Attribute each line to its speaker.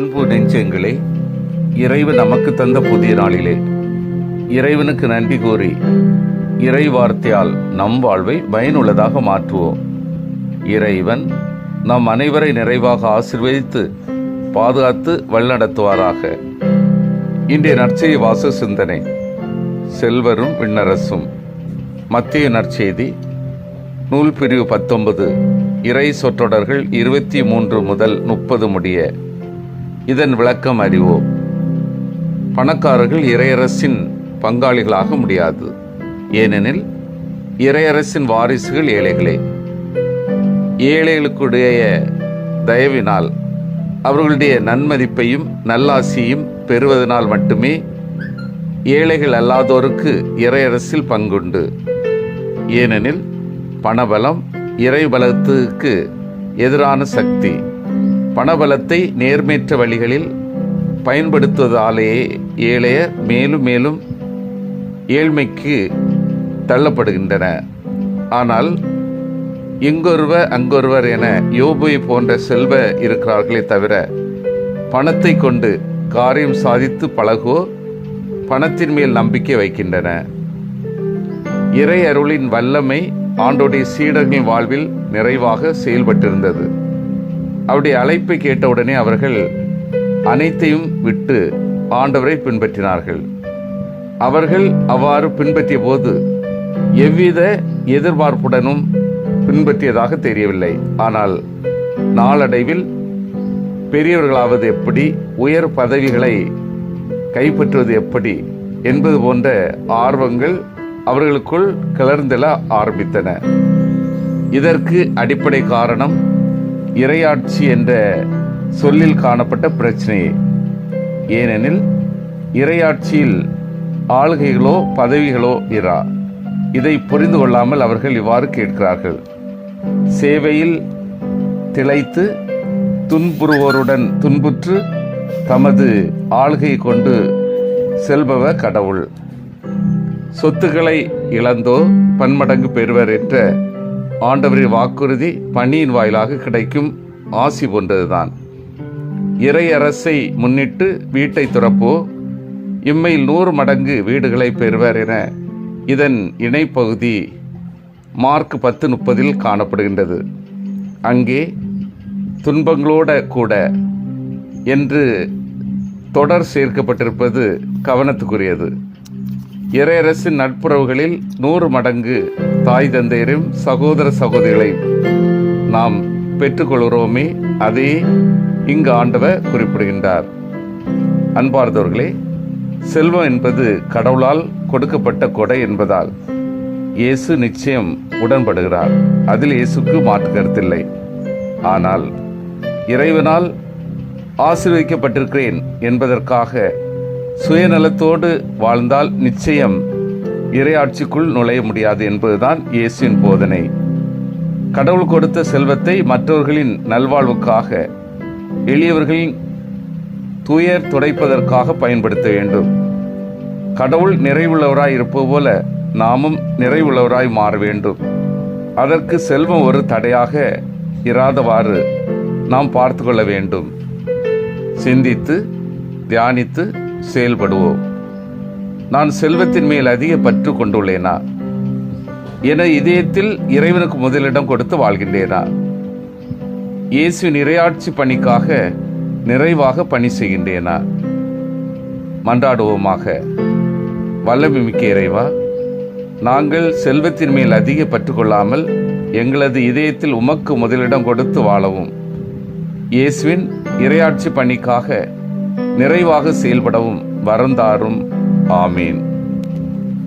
Speaker 1: அன்பு நெஞ்சங்களே இறைவன் நமக்கு தந்த புதிய நாளிலே. இறைவனுக்கு நன்றி கூறி இறை வார்த்தையால் நம் வாழ்வை பயனுள்ளதாக மாற்றுவோம். இறைவன் நம் அனைவரை நிறைவாக ஆசிர்வதித்து பாதுகாத்து வழிநடத்துவாராக. இன்றைய நற்செய்தி வாச சிந்தனை செல்வரும் விண்ணரசும். மத்திய நற்செய்தி நூல் பிரிவு பத்தொன்பது இறை சொற்றொடர்கள் இருபத்தி மூன்று முதல் முப்பது முடிய இதன் விளக்கம் அறிவோம். பணக்காரர்கள் இறையரசின் பங்காளிகளாக முடியாது. ஏனெனில் இறையரசின் வாரிசுகள் ஏழைகளே. ஏழைகளுக்குடைய தயவினால் அவர்களுடைய நன்மதிப்பையும் நல்லாசியையும் பெறுவதனால் மட்டுமே ஏழைகள் அல்லாதோருக்கு இறையரசில் பங்குண்டு. ஏனெனில் பணபலம் இறைபலத்துக்கு எதிரான சக்தி. பணபலத்தை நேர்மையற்ற வழிகளில் பயன்படுத்துவதாலேயே ஏழையர் மேலும் மேலும் ஏழ்மைக்கு தள்ளப்படுகின்றன. ஆனால் இங்கொருவர் அங்கொருவர் என யோபுவை போன்ற செல்வ இருக்கிறார்களே தவிர பணத்தை கொண்டு காரியம் சாதித்து பழகுவோ பணத்தின் மேல் நம்பிக்கை வைக்கின்றன. இறை அருளின் வல்லமை ஆண்டோடைய சீடர்களின் வாழ்வில் நிறைவாக செயல்பட்டிருந்தது. அவருடைய அழைப்பை கேட்டவுடனே அவர்கள் அனைத்தையும் விட்டு ஆண்டவரை பின்பற்றினார்கள். அவர்கள் அவ்வாறு பின்பற்றிய போது எவ்வித எதிர்பார்ப்புடனும் பின்பற்றியதாக தெரியவில்லை. ஆனால் நாளடைவில் பெரியவர்களாவது எப்படி உயர் பதவிகளை கைப்பற்றுவது எப்படி என்பது போன்ற ஆர்வங்கள் அவர்களுக்குள் கிளர்ந்தெழ ஆரம்பித்தன. இதற்கு அடிப்படை காரணம் இரையாட்சி என்ற சொல்லில் காணப்பட்ட பிரச்சனையே. ஏனெனில் இரையாட்சியில் ஆளுகைகளோ பதவிகளோ இரா. இதை புரிந்து கொள்ளாமல் அவர்கள் இவ்வாறு கேட்கிறார்கள். சேவையில் திளைத்து துன்புறுவோருடன் துன்புற்று தமது ஆளுகை கொண்டு செல்பவ கடவுள். சொத்துக்களை இழந்தோ பன்மடங்கு பெறுவர் என்ற ஆண்டவரின் வாக்குறுதி பணியின் வாயிலாக கிடைக்கும் ஆசி போன்றதுதான். இறையரசை முன்னிட்டு வீட்டை துறப்போ இம்மையில் நூறு மடங்கு வீடுகளை பெறுவர் என இதன் இணைப்பகுதி மார்க் பத்து முப்பதில் காணப்படுகின்றது. அங்கே துன்பங்களோட கூட என்று தொடர் சேர்க்கப்பட்டிருப்பது கவனத்துக்குரியது. இறையரசின் நட்புறவுகளில் நூறு மடங்கு தாய் தந்தையரையும் சகோதர சகோதரிகளையும் நாம் பெற்றுக்கொள்கிறோமே அதே இங்கு ஆண்டவர் குறிப்பிடுகின்றார். அன்பார்ந்தவர்களே செல்வம் என்பது கடவுளால் கொடுக்கப்பட்ட கொடை என்பதால் இயேசு நிச்சயம் உடன்படுகிறார். அதில் இயேசுக்கு மாற்று கருத்தில்லை. ஆனால் இறைவனால் ஆசீர்வதிக்கப்பட்டிருக்கிறேன் என்பதற்காக சுயநலத்தோடு வாழ்ந்தால் நிச்சயம் இறையாட்சிக்குள் நுழைய முடியாது என்பதுதான் இயேசுவின் போதனை. கடவுள் கொடுத்த செல்வத்தை மற்றவர்களின் நல்வாழ்வுக்காக எளியவர்களின் துயர் துடைப்பதற்காக பயன்படுத்த வேண்டும். கடவுள் நிறைவுள்ளவராய் இருப்பது போல நாமும் நிறைவுள்ளவராய் மாற வேண்டும். அதற்கு செல்வம் ஒரு தடையாக இராதவாறு நாம் பார்த்து கொள்ள வேண்டும். சிந்தித்து தியானித்து செயல்படுவோம். நான் செல்வத்தின் மேல் அதிக பற்று கொண்டுள்ளேனா? என இதயத்தில் இறைவனுக்கு முதலிடம் கொடுத்து வாழ்கின்றேனா? இயேசுவின் இறையாட்சி பணிக்காக நிறைவாக பணி செய்கின்றேனா? மன்றாடுவோமாக. வல்லமை மிக்க இறைவா நாங்கள் செல்வத்தின் மேல் அதிக பற்றுக்கொள்ளாமல் எங்களது இதயத்தில் உமக்கு முதலிடம் கொடுத்து வாழவும். இயேசுவின் இறையாட்சி பணிக்காக நிறைவாக செயல்படவும் வரந்தாரும் ஆமீன்